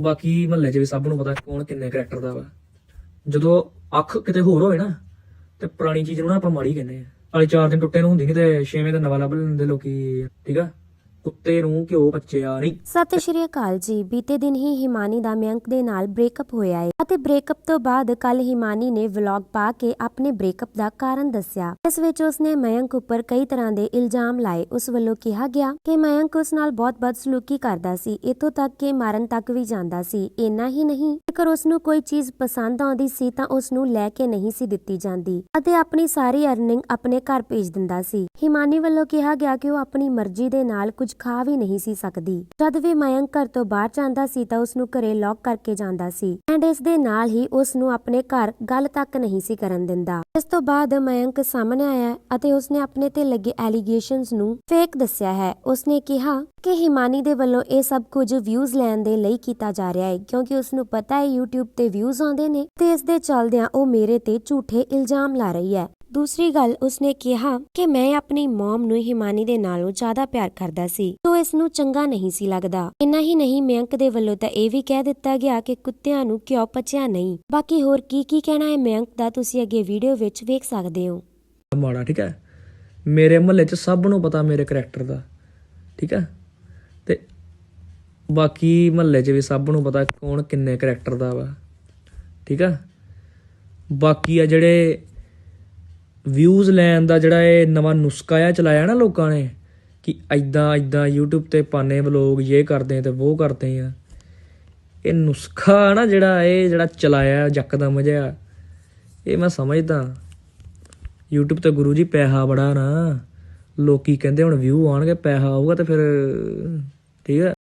ਬਾਕੀ ਮਹੱਲੇ 'ਚ ਵੀ ਸਭ ਨੂੰ ਪਤਾ ਕੌਣ ਕਿੰਨੇ ਕਰੈਕਟਰ ਦਾ ਵਾ। ਜਦੋਂ ਅੱਖ ਕਿਤੇ ਹੋਰ ਹੋਵੇ ਨਾ, ਤੇ ਪੁਰਾਣੀ ਚੀਜ਼ ਨੂੰ ਨਾ ਆਪਾਂ ਮਾੜੀ ਕਹਿੰਦੇ ਆ। ਵਾਲੇ ਚਾਰ ਦਿਨ ਟੁੱਟੇ ਨੂੰ ਹੁੰਦੀ ਨਹੀਂ ਤੇ ਛੇਵੇਂ ਦਿਨ ਨਵਾਂ ਲੱਭ ਲੈਂਦੇ ਲੋਕੀ, ਠੀਕ ਆ? ਕੁੱਤੇ ਨੂੰ ਘਿਓ ਕੱਚਿਆ ਨਹੀਂ। ਸਤਿ ਸ਼੍ਰੀ ਅਕਾਲ ਜੀ। ਬੀਤੇ ਦਿਨ ਹੀ ਹਿਮਾਨੀ ਦਾ ਮਯੰਕ ਦੇ ਨਾਲ ਬ੍ਰੇਕਅਪ ਹੋਇਆ ਹੈ ਅਤੇ ਬ੍ਰੇਕਅਪ ਤੋਂ ਬਾਅਦ ਕੱਲ ਹਿਮਾਨੀ ਨੇ ਵਲੌਗ ਪਾ ਕੇ ਆਪਣੇ ਬ੍ਰੇਕਅਪ ਦਾ ਕਾਰਨ ਦੱਸਿਆ। ਇਸ ਵਿੱਚ ਉਸਨੇ ਮਯੰਕ ਉੱਪਰ ਕਈ ਤਰ੍ਹਾਂ ਦੇ ਇਲਜ਼ਾਮ ਲਾਏ। ਉਸ ਵੱਲੋਂ ਕਿਹਾ ਗਿਆ ਕਿ ਮਯੰਕ ਉਸ ਨਾਲ ਬਹੁਤ ਬਦਸਲੂਕੀ ਕਰਦਾ ਸੀ। ਇਤੋਂ ਤੱਕ ਕਿ ਮਾਰਨ ਤੱਕ ਵੀ ਜਾਂਦਾ ਸੀ। ਇੰਨਾ ਹੀ ਨਹੀਂ, ਜੇਕਰ ਉਸ ਨੂੰ ਕੋਈ ਚੀਜ਼ ਪਸੰਦ ਆਉਂਦੀ ਸੀ ਤਾਂ ਉਸ ਨੂੰ ਲੈ ਕੇ ਨਹੀਂ ਸੀ ਦਿੱਤੀ ਜਾਂਦੀ ਅਤੇ ਆਪਣੀ ਸਾਰੀ ਅਰਨਿੰਗ ਆਪਣੇ ਘਰ ਭੇਜ ਦਿੰਦਾ ਸੀ। ਹਿਮਾਨੀ ਵੱਲੋਂ ਕਿਹਾ ਗਿਆ ਕਿ ਉਹ ਆਪਣੀ ਮਰਜ਼ੀ ਦੇ ਨਾਲ ਕੁਝ ਖਾ ਵੀ ਨਹੀਂ ਸੀ ਸਕਦੀ। ਜਦ ਵੀ ਮਯੰਕ ਘਰ ਤੋਂ ਬਾਹਰ ਜਾਂਦਾ ਸੀ ਤਾਂ ਉਸ ਨੂੰ ਘਰੇ ਲੌਕ ਕਰਕੇ ਜਾਂਦਾ ਸੀ ਐਂਡ ਇਸ ਦੇ ਨਾਲ ਹੀ ਉਸ ਨੂੰ ਆਪਣੇ ਘਰ ਗੱਲ ਤੱਕ ਨਹੀਂ ਸੀ ਕਰਨ ਦਿੰਦਾ। ਇਸ ਤੋਂ ਬਾਅਦ ਮਯੰਕ ਸਾਹਮਣੇ ਆਇਆ ਅਤੇ ਉਸਨੇ ਆਪਣੇ ਤੇ ਲੱਗੇ ਐਲੀਗੇਸ਼ਨਸ ਨੂੰ ਫੇਕ ਦੱਸਿਆ ਹੈ। ਉਸਨੇ ਕਿਹਾ ਕਿ ਹਿਮਾਨੀ ਦੇ ਵੱਲੋਂ ਇਹ ਸਭ ਕੁਝ ਵਿਊਜ਼ ਲੈਣ ਦੇ ਲਈ ਕੀਤਾ ਜਾ ਰਿਹਾ ਹੈ ਕਿਉਂਕਿ ਉਸ ਨੂੰ ਪਤਾ ਹੈ YouTube ਤੇ ਵਿਊਜ਼ ਆਉਂਦੇ ਨੇ ਤੇ ਇਸ ਦੇ ਚੱਲਦਿਆਂ ਉਹ ਮੇਰੇ ਤੇ ਝੂਠੇ ਇਲਜ਼ਾਮ ਲਾ ਰਹੀ ਹੈ। ਦੂਸਰੀ ਗੱਲ ਉਸਨੇ ਕਿਹਾ ਕਿ ਮੈਂ ਆਪਣੀ ਮਮ ਨੂੰ ਹਿਮਾਨੀ ਦੇ ਨਾਲੋਂ ਜ਼ਿਆਦਾ ਪਿਆਰ ਕਰਦਾ ਸੀ, ਤੋ ਇਸ ਨੂੰ ਚੰਗਾ ਨਹੀਂ ਸੀ ਲੱਗਦਾ। ਇੰਨਾ ਹੀ ਨਹੀਂ ਮਯੰਕ ਦੇ ਵੱਲੋਂ ਤਾਂ ਇਹ ਵੀ ਕਹਿ ਦਿੱਤਾ ਗਿਆ ਕਿ ਕੁੱਤਿਆਂ ਨੂੰ ਕਿਉਂ ਪਚਿਆ ਨਹੀਂ। ਬਾਕੀ ਹੋਰ ਕੀ ਕੀ ਕਹਿਣਾ ਹੈ ਮਯੰਕ ਦਾ, ਤੁਸੀਂ ਅੱਗੇ ਵੀਡੀਓ ਵਿੱਚ ਵੇਖ ਸਕਦੇ ਹੋ। ਮਾੜਾ, ਠੀਕ ਹੈ? ਮੇਰੇ ਮਹੱਲੇ 'ਚ ਸਭ ਨੂੰ ਪਤਾ ਮੇਰੇ ਕਰੈਕਟਰ ਦਾ, ਠੀਕ ਹੈ? ਤੇ ਬਾਕੀ ਮਹੱਲੇ 'ਚ ਵੀ ਸਭ ਨੂੰ ਪਤਾ ਕੌਣ ਕਿੰਨੇ ਕਰੈਕਟਰ ਦਾ ਵਾ, ਠੀਕ ਆ ਬਾਕੀ ਆ ਜਿਹੜੇ ਵਿਊਜ਼ ਲੈਣ ਦਾ ਜਿਹੜਾ ਇਹ ਨਵਾਂ ਨੁਸਖਾ ਆ ਚਲਾਇਆ ਨਾ ਲੋਕਾਂ ਨੇ, ਕਿ ਐਦਾਂ ਐਦਾਂ YouTube ਤੇ ਪਾਣੇ ਵਲੋਗ ਇਹ ਕਰਦੇ ਤੇ ਉਹ ਕਰਦੇ ਆ। ਇਹ ਨੁਸਖਾ ਨਾ ਜਿਹੜਾ ਇਹ ਜਿਹੜਾ ਚਲਾਇਆ ਯਕਦਮ ਜਿਹਾ, ਇਹ ਮੈਂ ਸਮਝਦਾ। YouTube ਤੇ ਗੁਰੂ ਜੀ ਪੈਸਾ ਬੜਾ ਨਾ, ਲੋਕੀ ਕਹਿੰਦੇ ਹੁਣ ਵਿਊ ਆਉਣਗੇ, ਪੈਸਾ ਆਊਗਾ ਤੇ ਫਿਰ ਠੀਕ ਹੈ